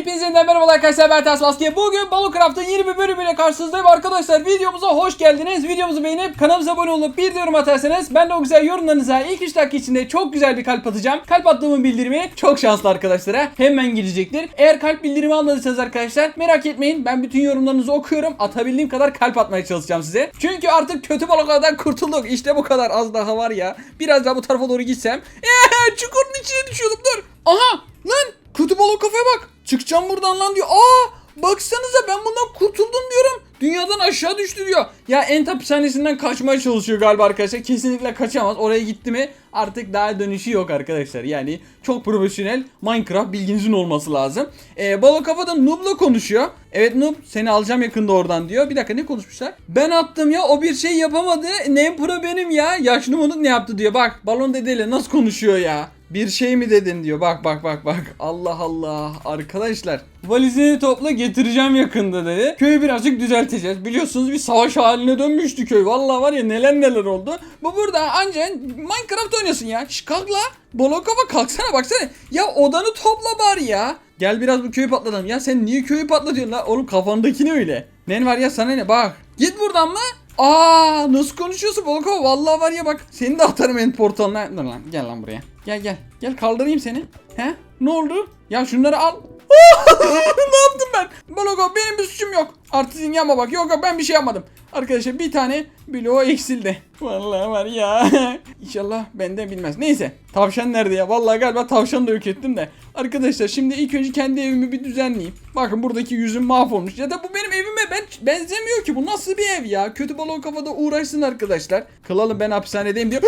Hepinize yeniden merhaba arkadaşlar ben Ters Maske. Bugün Balocraft'ın yeni bir bölümüyle karşınızdayım arkadaşlar. Videomuza hoş geldiniz. Videomuzu beğenip kanalımıza abone olup bir yorum atarsanız ben de o güzel yorumlarınıza ilk 3 dakika içinde çok güzel bir kalp atacağım. Kalp attığımın bildirimi çok şanslı arkadaşlara hemen gelecektir. Eğer kalp bildirimi almadıysanız arkadaşlar merak etmeyin. Ben bütün yorumlarınızı okuyorum. Atabildiğim kadar kalp atmaya çalışacağım size. Çünkü artık kötü baloklardan kurtulduk. İşte bu kadar az daha var ya. Biraz daha bu tarafa doğru gitsem. Eee çukurun içine düşüyordum dur. Aha lan kötü balok kafaya bak. Çıkacağım buradan lan diyor. Aa baksanıza ben bundan kurtuldum diyorum. Dünyadan aşağı düştü diyor. Ya Ent hapishanesinden kaçmaya çalışıyor galiba arkadaşlar. Kesinlikle kaçamaz. Oraya gitti mi artık daha dönüşü yok arkadaşlar. Yani çok profesyonel Minecraft bilginizin olması lazım. Ee, Balo kafada Noob'la konuşuyor. Evet Noob seni alacağım yakında oradan diyor. Bir dakika ne konuşmuşlar? Ben attım ya o bir şey yapamadı. Ne pro benim ya. Yaşlı Umut ne yaptı diyor. Bak balon dedeyle nasıl konuşuyor ya. Bir şey mi dedin diyor. Bak bak bak bak. Allah Allah. Arkadaşlar valizini topla getireceğim yakında dedi. Köyü birazcık düzelteceğiz. Biliyorsunuz bir savaş haline dönmüştü köy. Vallahi var ya neler neler oldu. Bu burada anca Minecraft oynasın ya. Şş kalk la. Bolo kafa kalksana baksana. Ya odanı topla bari ya. Gel biraz bu köyü patlatalım. Ya sen niye köyü patlatıyorsun la? Oğlum kafandaki ne öyle? Ne var ya sana ne? Bak. Git buradan mı? Aa nasıl konuşuyorsun Volko? Vallahi var ya bak seni de atarım end portalına. Dur lan gel lan buraya. Gel gel. Gel kaldırayım seni. He? Ne oldu? Ya şunları al. ne yaptım ben? Volko benim bir suçum yok. Artistin yapma bak. Yok yok ben bir şey yapmadım. Arkadaşlar bir tane bloğu eksildi. Vallahi var ya. İnşallah benden bilmez. Neyse. Tavşan nerede ya? Vallahi galiba tavşanı da yok ettim de. Arkadaşlar şimdi ilk önce kendi evimi bir düzenleyeyim. Bakın buradaki yüzüm mahvolmuş. Ya da bu benim evime ben benzemiyor ki. Bu nasıl bir ev ya? Kötü balon kafada uğraşsın arkadaşlar. Kılalım ben hapishanedeyim diyor.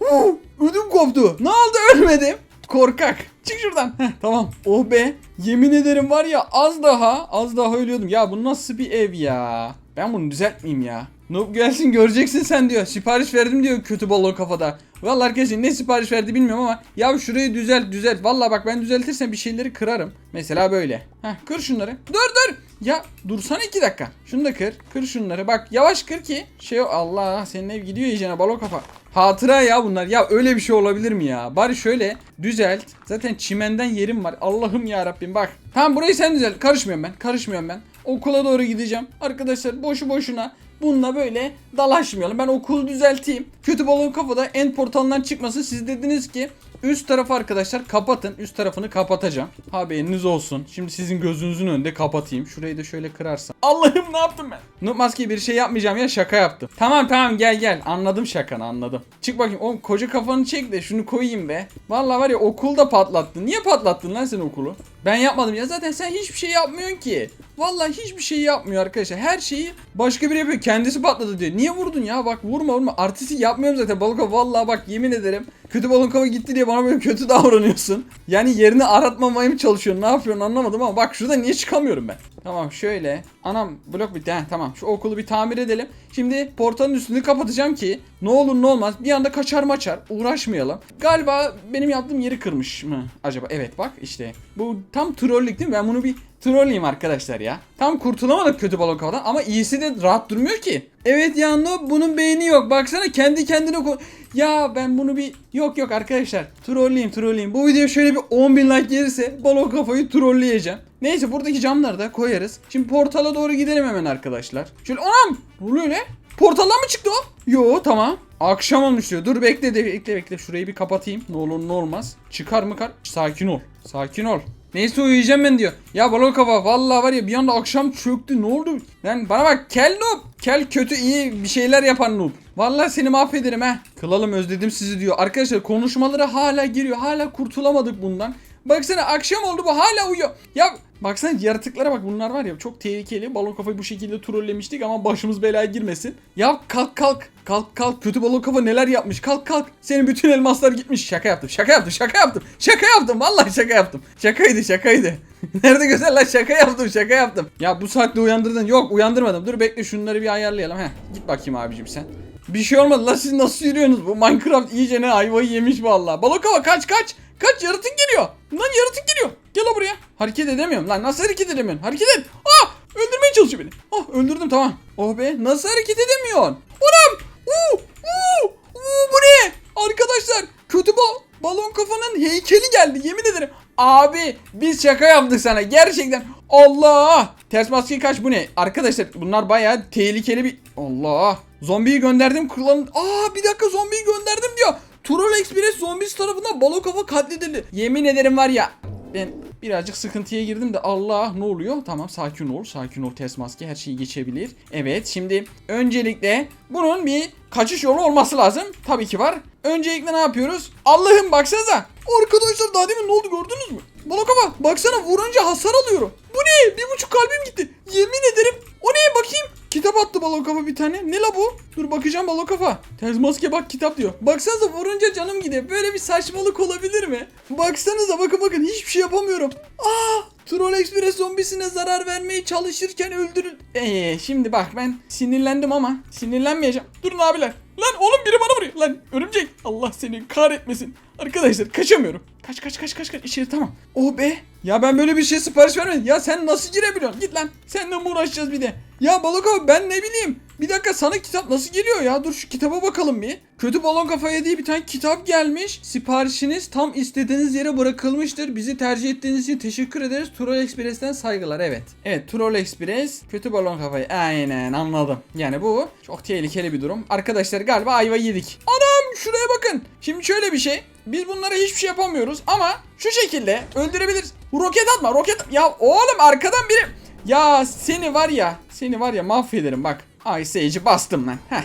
Ödüm koptu. Ne oldu ölmedim. Korkak. Çık şuradan. Heh, tamam. Oh be. Yemin ederim var ya az daha az daha ölüyordum. Ya bu nasıl bir ev ya? Ben bunu düzeltmeyeyim ya. Noob gelsin göreceksin sen diyor. Sipariş verdim diyor kötü balon kafada. Vallahi arkadaşlar ne sipariş verdi bilmiyorum ama ya şurayı düzelt düzelt. Vallahi bak ben düzeltirsem bir şeyleri kırarım. Mesela böyle. Heh kır şunları. Dur dur. Ya dursana iki dakika. Şunu da kır. Kır şunları. Bak yavaş kır ki. Şey Allah senin ev gidiyor iyicene balon kafa. Hatıra ya bunlar. Ya öyle bir şey olabilir mi ya? Bari şöyle düzelt. Zaten çimenden yerim var. Allah'ım ya Rabbim bak. Tamam burayı sen düzelt. Karışmıyorum ben. Karışmıyorum ben. Okula doğru gideceğim. Arkadaşlar boşu boşuna bununla böyle dalaşmayalım. Ben okulu düzelteyim. Kötü balon kafada end portalından çıkmasın. Siz dediniz ki üst tarafı arkadaşlar kapatın. Üst tarafını kapatacağım. Haberiniz olsun. Şimdi sizin gözünüzün önünde kapatayım. Şurayı da şöyle kırarsam. Allah'ım ne yaptım ben? Noob maske bir şey yapmayacağım ya şaka yaptım. Tamam tamam gel gel. Anladım şakanı anladım. Çık bakayım. Oğlum koca kafanı çek de şunu koyayım be. Vallahi var ya okulda patlattın. Niye patlattın lan sen okulu? Ben yapmadım ya zaten sen hiçbir şey yapmıyorsun ki. Vallahi hiçbir şey yapmıyor arkadaşlar. Her şeyi başka biri yapıyor. Kendisi patladı diyor. Niye vurdun ya? Bak vurma vurma. Artisti yapmıyorum zaten balık Vallahi bak yemin ederim. Kötü balon kafa gitti diye bana böyle kötü davranıyorsun. Yani yerini aratmamaya mı çalışıyorsun? Ne yapıyorsun anlamadım ama bak şurada niye çıkamıyorum ben? Tamam şöyle. Anam blok bitti. Heh, tamam şu okulu bir tamir edelim. Şimdi portalın üstünü kapatacağım ki ne olur ne olmaz bir anda kaçar maçar uğraşmayalım. Galiba benim yaptığım yeri kırmış mı acaba? Evet bak işte. Bu tam trollük değil mi? Ben bunu bir trolleyim arkadaşlar ya. Tam kurtulamadık kötü balon kafadan ama iyisi de rahat durmuyor ki. Evet ya no bunun beyni yok. Baksana kendi kendine ko- Ya ben bunu bir yok yok arkadaşlar. Trolleyim trolleyim. Bu video şöyle bir 10 bin like gelirse balon kafayı trolleyeceğim. Neyse buradaki camları da koyarız. Şimdi portala doğru gidelim hemen arkadaşlar. Şöyle anam oluyor öyle? Portaldan mı çıktı o? Yo tamam. Akşam olmuş diyor. Dur bekle de bekle bekle. Şurayı bir kapatayım. Ne olur ne olmaz. Çıkar mı kar? Sakin ol. Sakin ol. Neyse uyuyacağım ben diyor. Ya balon kafa vallahi var ya bir anda akşam çöktü ne oldu? Lan bana bak kel noob. Kel kötü iyi bir şeyler yapan noob. Vallahi seni mahvederim he. Kılalım özledim sizi diyor. Arkadaşlar konuşmaları hala giriyor. Hala kurtulamadık bundan. Baksana akşam oldu bu hala uyuyor. Ya baksana yaratıklara bak bunlar var ya çok tehlikeli. Balon kafayı bu şekilde trollemiştik ama başımız belaya girmesin. Ya kalk kalk. Kalk kalk kötü balon kafa neler yapmış kalk kalk. Senin bütün elmaslar gitmiş. Şaka yaptım şaka yaptım şaka yaptım. Şaka yaptım vallahi şaka yaptım. Şakaydı şakaydı. Nerede güzel lan şaka yaptım şaka yaptım. Ya bu saatte uyandırdın. Yok uyandırmadım. Dur bekle şunları bir ayarlayalım. Heh git bakayım abicim sen. Bir şey olmadı lan siz nasıl yürüyorsunuz? Bu Minecraft iyice ne ayvayı yemiş vallahi. Balokova kaç kaç. Kaç yaratık geliyor. Lan yaratık geliyor. Gel buraya. Hareket edemiyorum lan. Nasıl hareket edemiyorsun? Hareket et. Ah! Öldürmeye çalışıyor beni. Ah öldürdüm tamam. Oh be nasıl hareket edemiyorsun? Anam! Uuu! Uuu! Uuu bu ne? Arkadaşlar kötü bal balon kafanın heykeli geldi yemin ederim. Abi biz şaka yaptık sana gerçekten. Allah! Ters maske kaç bu ne? Arkadaşlar bunlar bayağı tehlikeli bir... Allah! Zombiyi gönderdim kullan... Aa bir dakika zombiyi gönderdim diyor. Troll Express zombisi tarafından balo kafa katledildi. Yemin ederim var ya ben birazcık sıkıntıya girdim de Allah ne oluyor? Tamam sakin ol sakin ol ters maske her şeyi geçebilir. Evet şimdi öncelikle bunun bir kaçış yolu olması lazım. Tabii ki var. Öncelikle ne yapıyoruz? Allah'ım baksanıza. Arkadaşlar daha demin ne oldu gördünüz mü? Bana kafa baksana vurunca hasar alıyorum. Bu ne? Bir buçuk kalbim gitti. Yemin ederim. O ne bakayım? Kitap attı balon kafa bir tane. Ne la bu? Dur bakacağım balon kafa. Ters maske bak kitap diyor. Baksanıza vurunca canım gidiyor. Böyle bir saçmalık olabilir mi? Baksanıza bakın bakın hiçbir şey yapamıyorum. Aa! Troll Express zombisine zarar vermeye çalışırken öldürül... Eee şimdi bak ben sinirlendim ama sinirlenmeyeceğim. Durun abiler. Lan oğlum biri bana vuruyor. Lan örümcek. Allah seni kahretmesin. Arkadaşlar kaçamıyorum. Kaç kaç kaç kaç kaç içeri tamam. Oh be. Ya ben böyle bir şey sipariş vermedim. Ya sen nasıl girebiliyorsun? Git lan. Seninle mi uğraşacağız bir de? Ya balık abi ben ne bileyim. Bir dakika sana kitap nasıl geliyor ya? Dur şu kitaba bakalım bir. Kötü balon kafaya diye bir tane kitap gelmiş. Siparişiniz tam istediğiniz yere bırakılmıştır. Bizi tercih ettiğiniz için teşekkür ederiz. Troll Express'ten saygılar evet. Evet Troll Express kötü balon kafayı. Aynen anladım. Yani bu çok tehlikeli bir durum. Arkadaşlar galiba ayva yedik. Anam şuraya bakın. Şimdi şöyle bir şey. Biz bunlara hiçbir şey yapamıyoruz ama şu şekilde öldürebiliriz. Roket atma roket Ya oğlum arkadan biri ya seni var ya, seni var ya mahvederim bak. Ay Sage'i bastım lan. Heh.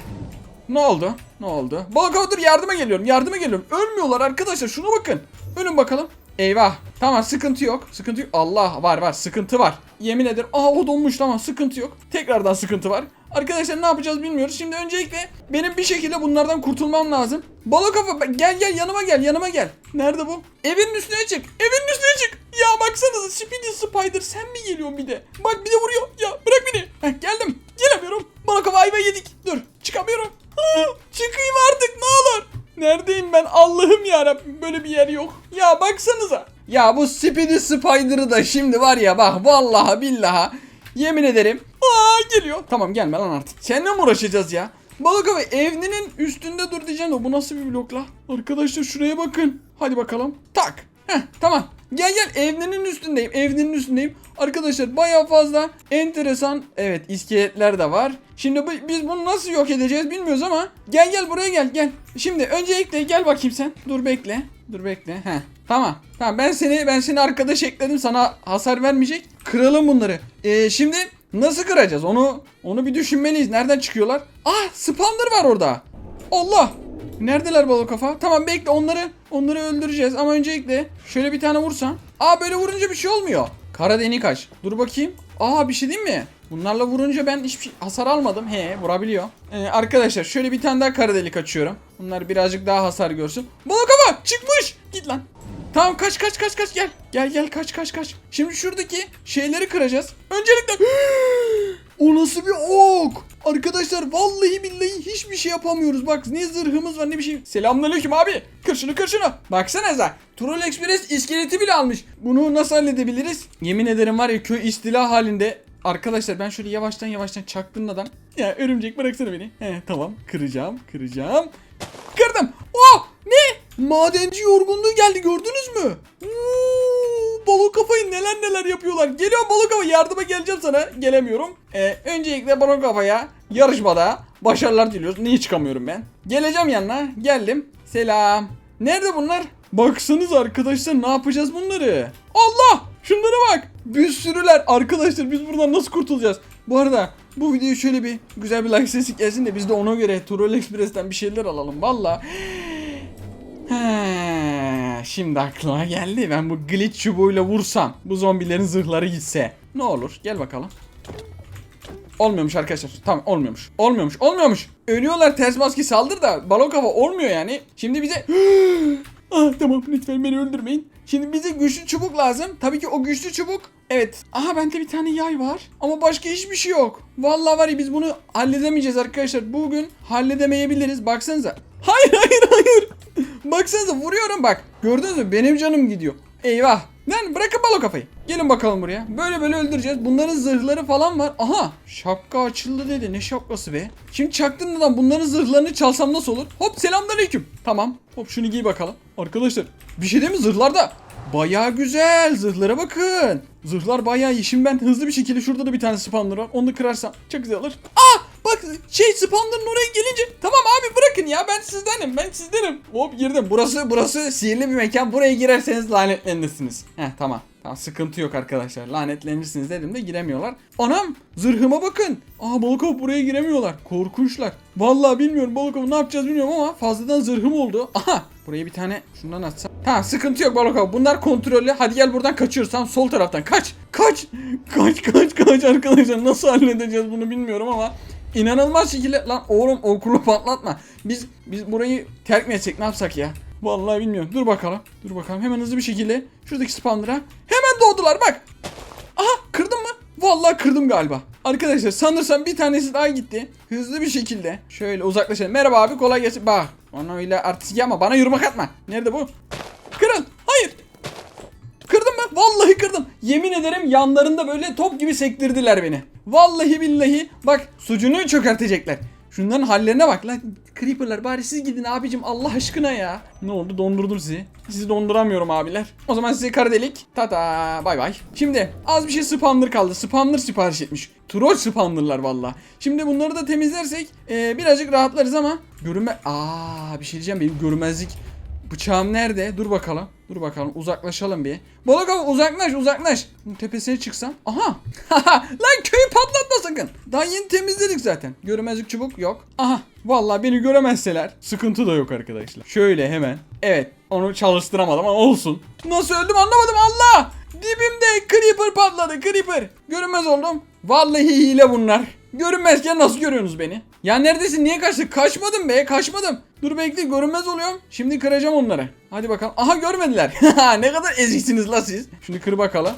Ne oldu? Ne oldu? Dur yardıma geliyorum. Yardıma geliyorum. Ölmüyorlar arkadaşlar. Şuna bakın. Ölün bakalım. Eyvah. Tamam sıkıntı yok. Sıkıntı yok. Allah var var. Sıkıntı var. Yemin ederim. Aha o donmuş tamam. Sıkıntı yok. Tekrardan sıkıntı var. Arkadaşlar ne yapacağız bilmiyoruz. Şimdi öncelikle benim bir şekilde bunlardan kurtulmam lazım. Balık kafa gel gel yanıma gel yanıma gel. Nerede bu? Evin üstüne çık. Evin üstüne çık. Ya baksanıza Speedy Spider sen mi geliyorsun bir de? Bak bir de vuruyor. Ya bırak beni. Heh, geldim. Gelemiyorum. Balık kafa ayva yedik. Dur çıkamıyorum. Aa, çıkayım artık ne olur. Neredeyim ben Allah'ım ya böyle bir yer yok. Ya baksanıza. Ya bu Speedy Spider'ı da şimdi var ya bak vallahi billahi yemin ederim. Aa geliyor. Tamam gelme lan artık. Seninle mi uğraşacağız ya? Balık abi evinin üstünde dur diyeceğim de bu nasıl bir blok la? Arkadaşlar şuraya bakın. Hadi bakalım. Tak. Heh tamam. Gel gel evnenin üstündeyim. Evnenin üstündeyim. Arkadaşlar baya fazla enteresan evet iskeletler de var. Şimdi bu, biz bunu nasıl yok edeceğiz bilmiyoruz ama gel gel buraya gel gel. Şimdi öncelikle gel bakayım sen. Dur bekle. Dur bekle. Heh. Tamam. Tamam ben seni ben seni arkadaş ekledim sana hasar vermeyecek. Kıralım bunları. Ee, şimdi nasıl kıracağız? Onu onu bir düşünmeliyiz. Nereden çıkıyorlar? Ah spawner var orada. Allah. Neredeler balık kafa? Tamam bekle onları onları öldüreceğiz ama öncelikle şöyle bir tane vursan. Aa böyle vurunca bir şey olmuyor. Kara delik aç. Dur bakayım. Aa bir şey değil mi? Bunlarla vurunca ben hiçbir şey, hasar almadım. He vurabiliyor. Ee, arkadaşlar şöyle bir tane daha kara delik açıyorum. Bunlar birazcık daha hasar görsün. Balık kafa çıkmış. Git lan. Tamam kaç kaç kaç kaç gel. Gel gel kaç kaç kaç. Şimdi şuradaki şeyleri kıracağız. Öncelikle o nasıl bir ok? Arkadaşlar vallahi billahi hiçbir şey yapamıyoruz. Bak ne zırhımız var ne bir şey. Selamünaleyküm abi. Kır şunu kır şunu. Baksanıza. Troll Express iskeleti bile almış. Bunu nasıl halledebiliriz? Yemin ederim var ya köy istila halinde. Arkadaşlar ben şöyle yavaştan yavaştan çaktırmadan. Ya örümcek bıraksana beni. He tamam kıracağım kıracağım. Kırdım. Oh ne? Madenci yorgunluğu geldi gördünüz mü? Uuu, balık kafayı neler neler yapıyorlar. Geliyorum balık kafa yardıma geleceğim sana. Gelemiyorum. Ee, öncelikle balık kafaya yarışmada başarılar diliyoruz. Niye çıkamıyorum ben? Geleceğim yanına. Geldim. Selam. Nerede bunlar? Baksanız arkadaşlar ne yapacağız bunları? Allah! Şunlara bak. Bir sürüler. Arkadaşlar biz buradan nasıl kurtulacağız? Bu arada bu videoyu şöyle bir güzel bir like sesi gelsin de biz de ona göre Troll Express'ten bir şeyler alalım. Valla. He, şimdi aklıma geldi. Ben bu glitch çubuğuyla vursam bu zombilerin zırhları gitse ne olur? Gel bakalım. Olmuyormuş arkadaşlar. Tamam olmuyormuş. Olmuyormuş. Olmuyormuş. Ölüyorlar ters maske saldır da balon kafa olmuyor yani. Şimdi bize Ah tamam lütfen beni öldürmeyin. Şimdi bize güçlü çubuk lazım. Tabii ki o güçlü çubuk. Evet. Aha bende bir tane yay var. Ama başka hiçbir şey yok. Vallahi var ya biz bunu halledemeyeceğiz arkadaşlar. Bugün halledemeyebiliriz. Baksanıza. Hayır hayır hayır. Baksanıza vuruyorum bak. Gördünüz mü? Benim canım gidiyor. Eyvah. Lan bırakın balo kafayı. Gelin bakalım buraya. Böyle böyle öldüreceğiz. Bunların zırhları falan var. Aha şapka açıldı dedi. Ne şapkası be? Şimdi çaktığımdan bunların zırhlarını çalsam nasıl olur? Hop selamünaleyküm. Tamam. Hop şunu giy bakalım. Arkadaşlar bir şey değil mi? Zırhlarda Baya güzel. Zırhlara bakın. Zırhlar bayağı iyi. Şimdi ben hızlı bir şekilde şurada da bir tane spawner var. Onu kırarsam çok güzel olur. Aa bak şey spawner'ın oraya gelince. Tamam abi bırakın ya ben sizdenim. Ben sizdenim. Hop girdim. Burası burası sihirli bir mekan. Buraya girerseniz lanetlenirsiniz. Heh tamam. Tamam sıkıntı yok arkadaşlar. Lanetlenirsiniz dedim de giremiyorlar. Anam zırhıma bakın. Aa Bolokov buraya giremiyorlar. Korkunçlar. Vallahi bilmiyorum Bolokov ne yapacağız bilmiyorum ama fazladan zırhım oldu. Aha buraya bir tane şundan atsam. Tamam sıkıntı yok Bolokov. Bunlar kontrollü. Hadi gel buradan kaçıyoruz. Tamam sol taraftan kaç. Kaç. Kaç kaç kaç arkadaşlar. Nasıl halledeceğiz bunu bilmiyorum ama. İnanılmaz şekilde lan oğlum okulu patlatma. Biz biz burayı terk mi etsek ne yapsak ya? Vallahi bilmiyorum. Dur bakalım. Dur bakalım. Hemen hızlı bir şekilde şuradaki spawner'a hemen doğdular bak. Aha kırdım mı? Vallahi kırdım galiba. Arkadaşlar sanırsam bir tanesi daha gitti. Hızlı bir şekilde. Şöyle uzaklaşalım. Merhaba abi kolay gelsin. Bak. Ona öyle artistik yapma. Bana yürümek atma. Nerede bu? Kırıl. Vallahi kırdım. Yemin ederim yanlarında böyle top gibi sektirdiler beni. Vallahi billahi. Bak sucuğunu çökertecekler. Şunların hallerine bak lan. Creeper'lar bari siz gidin abicim Allah aşkına ya. Ne oldu dondurdum sizi. Sizi donduramıyorum abiler. O zaman size kara delik. Tata bay bay. Şimdi az bir şey spawner kaldı. Spawner sipariş etmiş. Troll spawnerlar valla. Şimdi bunları da temizlersek eee, birazcık rahatlarız ama görünme... Aa bir şey diyeceğim benim görünmezlik Bıçağım nerede? Dur bakalım. Dur bakalım. Uzaklaşalım bir. Bolokov uzaklaş uzaklaş. Bunun tepesine çıksam. Aha. Lan köyü patlatma sakın. Daha yeni temizledik zaten. Görünmezlik çubuk yok. Aha. Vallahi beni göremezseler sıkıntı da yok arkadaşlar. Şöyle hemen. Evet. Onu çalıştıramadım ama olsun. Nasıl öldüm anlamadım Allah. Dibimde creeper patladı creeper. Görünmez oldum. Vallahi hile bunlar. Görünmezken nasıl görüyorsunuz beni? Ya neredesin? Niye kaçtın? Kaçmadım be, kaçmadım. Dur bekle, görünmez oluyorum. Şimdi kıracağım onları. Hadi bakalım. Aha görmediler. ne kadar eziksiniz la siz. Şimdi kır bakalım.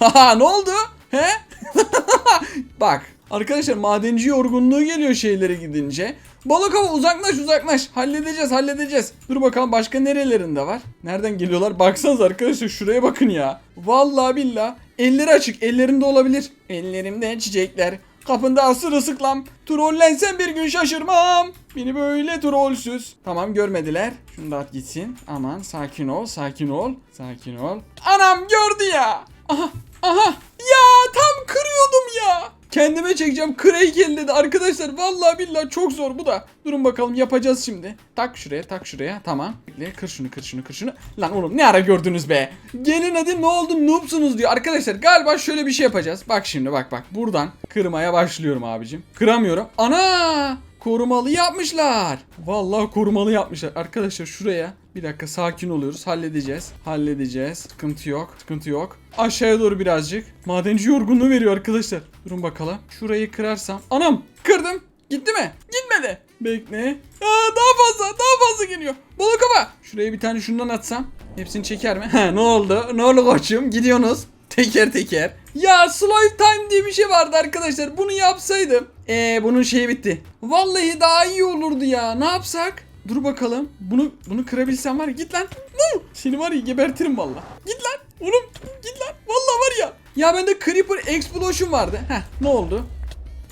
Ne oldu? He? Bak. Arkadaşlar madenci yorgunluğu geliyor şeylere gidince. Balık hava uzaklaş uzaklaş. Halledeceğiz halledeceğiz. Dur bakalım başka nerelerinde var? Nereden geliyorlar? Baksanız arkadaşlar şuraya bakın ya. Vallahi billah. Elleri açık. Ellerinde olabilir. Ellerimde çiçekler. Kapında asır ısıklam. Trollensem bir gün şaşırmam. Beni böyle trollsüz. Tamam görmediler. Şunu da at gitsin. Aman sakin ol sakin ol. Sakin ol. Anam gördü ya. Aha aha. Ya tam kırıyordum ya. Kendime çekeceğim. Craig elledi arkadaşlar. Vallahi billahi çok zor bu da. Durun bakalım yapacağız şimdi. Tak şuraya tak şuraya. Tamam. Kır şunu kır şunu kır şunu. Lan oğlum ne ara gördünüz be. Gelin hadi ne oldu noobsunuz diyor. Arkadaşlar galiba şöyle bir şey yapacağız. Bak şimdi bak bak. Buradan kırmaya başlıyorum abicim. Kıramıyorum. Ana! Korumalı yapmışlar. Vallahi korumalı yapmışlar. Arkadaşlar şuraya bir dakika sakin oluyoruz. Halledeceğiz. Halledeceğiz. Sıkıntı yok. Sıkıntı yok. Aşağıya doğru birazcık. Madenci yorgunluğu veriyor arkadaşlar. Durun bakalım. Şurayı kırarsam. Anam! Kırdım. Gitti mi? Gitmedi. Bekle. Aa, daha fazla, daha fazla geliyor. Balık hava. Şuraya bir tane şundan atsam. Hepsini çeker mi? Ha, ne oldu? Ne oldu koçum? Gidiyorsunuz. Teker teker. Ya slow time diye bir şey vardı arkadaşlar. Bunu yapsaydım. Eee bunun şeyi bitti. Vallahi daha iyi olurdu ya. Ne yapsak? Dur bakalım. Bunu bunu kırabilsem var ya. Git lan. Vuh! Seni var ya gebertirim valla. Git lan. Oğlum git lan. Vallahi var ya. Ya bende Creeper Explosion vardı. Heh ne oldu?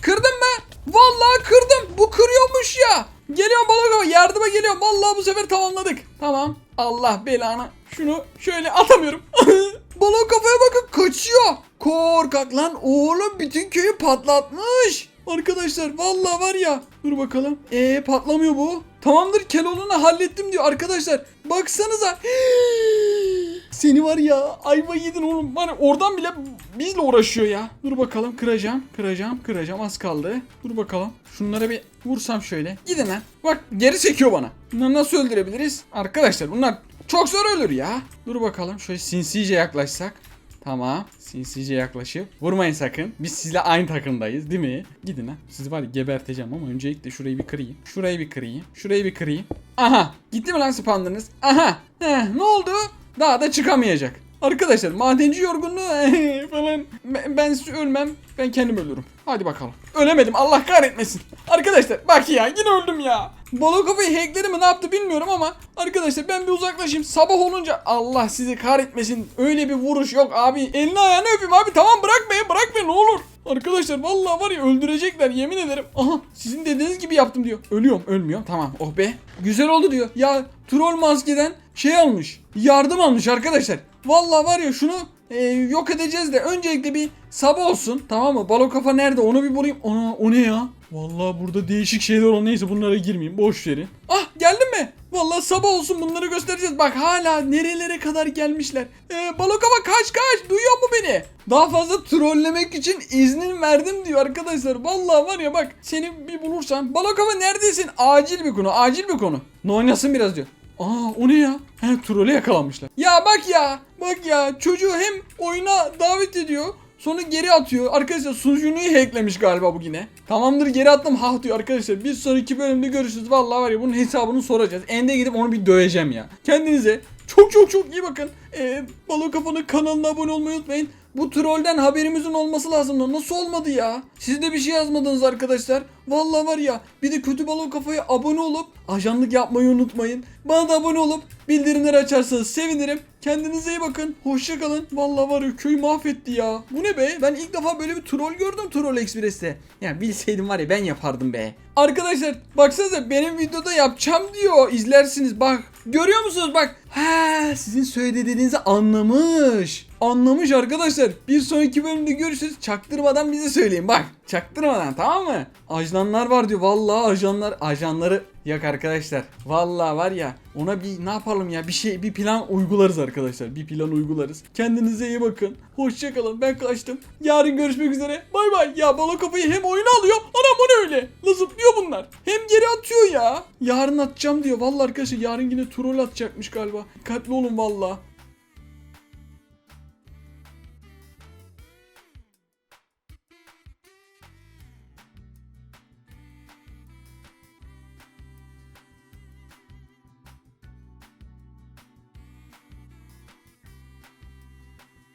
Kırdın mı? Vallahi kırdım. Bu kırıyormuş ya. Geliyorum Balagova yardıma geliyorum. Vallahi bu sefer tamamladık. Tamam. Allah belanı. Şunu şöyle atamıyorum. Balon kafaya bakın kaçıyor. Korkak lan oğlum bütün köyü patlatmış. Arkadaşlar vallahi var ya. Dur bakalım. Ee patlamıyor bu. Tamamdır Keloğlan'ı hallettim diyor arkadaşlar. Baksanıza. Seni var ya ayva yedin oğlum. Ya, oradan bile bizle uğraşıyor ya. Dur bakalım kıracağım kıracağım kıracağım az kaldı. Dur bakalım. Şunlara bir vursam şöyle. Gidin lan. Bak geri çekiyor bana. Bunları nasıl öldürebiliriz? Arkadaşlar bunlar çok zor ölür ya. Dur bakalım şöyle sinsice yaklaşsak. Tamam. Sinsice yaklaşıp vurmayın sakın. Biz sizle aynı takımdayız değil mi? Gidin lan. Sizi var geberteceğim ama öncelikle şurayı bir kırayım. Şurayı bir kırayım. Şurayı bir kırayım. Aha. Gitti mi lan spawnerınız? Aha. Heh, ne oldu? Daha da çıkamayacak. Arkadaşlar madenci yorgunluğu falan ben, ben ölmem ben kendim ölürüm. Hadi bakalım. Ölemedim Allah kahretmesin. Arkadaşlar bak ya yine öldüm ya. Balo kafayı hackledi mi ne yaptı bilmiyorum ama arkadaşlar ben bir uzaklaşayım. Sabah olunca Allah sizi kahretmesin. Öyle bir vuruş yok abi. Elini ayağını öpeyim abi. Tamam bırak beni bırak beni ne olur. Arkadaşlar vallahi var ya öldürecekler yemin ederim. Aha sizin dediğiniz gibi yaptım diyor. Ölüyorum ölmüyorum tamam oh be. Güzel oldu diyor. Ya troll maskeden şey almış. Yardım almış arkadaşlar. Vallahi var ya şunu e, yok edeceğiz de öncelikle bir sabah olsun tamam mı? Balo kafa nerede onu bir bulayım. Ana o ne ya? Vallahi burada değişik şeyler olan neyse bunlara girmeyeyim boş verin. Ah geldin mi? Vallahi sabah olsun bunları göstereceğiz. Bak hala nerelere kadar gelmişler. Ee, balo kafa kaç kaç duyuyor mu beni? Daha fazla trollemek için iznin verdim diyor arkadaşlar. Vallahi var ya bak seni bir bulursan. Balo kafa neredesin? Acil bir konu acil bir konu. Ne oynasın biraz diyor. Aa o ne ya? He trole yakalanmışlar. Ya bak ya. Bak ya çocuğu hem oyuna davet ediyor. Sonra geri atıyor. Arkadaşlar sunucuyu hacklemiş galiba bu yine. Tamamdır geri attım ha diyor arkadaşlar. Bir sonraki bölümde görüşürüz. Vallahi var ya bunun hesabını soracağız. Ende gidip onu bir döveceğim ya. Kendinize çok çok çok iyi bakın. Ee, Balon Kafa'nın kanalına abone olmayı unutmayın. Bu trollden haberimizin olması lazımdı. Nasıl olmadı ya? Siz de bir şey yazmadınız arkadaşlar. Vallahi var ya bir de kötü balon kafaya abone olup ajanlık yapmayı unutmayın. Bana da abone olup bildirimleri açarsanız sevinirim. Kendinize iyi bakın. Hoşça kalın. Vallahi var ya köyü mahvetti ya. Bu ne be? Ben ilk defa böyle bir troll gördüm Troll Express'te. Ya bilseydim var ya ben yapardım be. Arkadaşlar baksanıza benim videoda yapacağım diyor. İzlersiniz bak. Görüyor musunuz bak. Ha sizin söylediğinizi anlamış. Anlamış arkadaşlar. Bir sonraki bölümde görüşürüz. Çaktırmadan bize söyleyin bak. Çaktırmadan tamam mı? Ajanlar var diyor. Vallahi ajanlar ajanları yok arkadaşlar. Vallahi var ya ona bir ne yapalım ya bir şey bir plan uygularız arkadaşlar. Bir plan uygularız. Kendinize iyi bakın. Hoşça kalın. Ben kaçtım. Yarın görüşmek üzere. Bay bay. Ya balo kafayı hem oyuna alıyor. Anam o ne öyle? La zıplıyor bunlar. Hem geri atıyor ya. Yarın atacağım diyor. Vallahi arkadaşlar yarın yine troll atacakmış galiba. Dikkatli olun vallahi.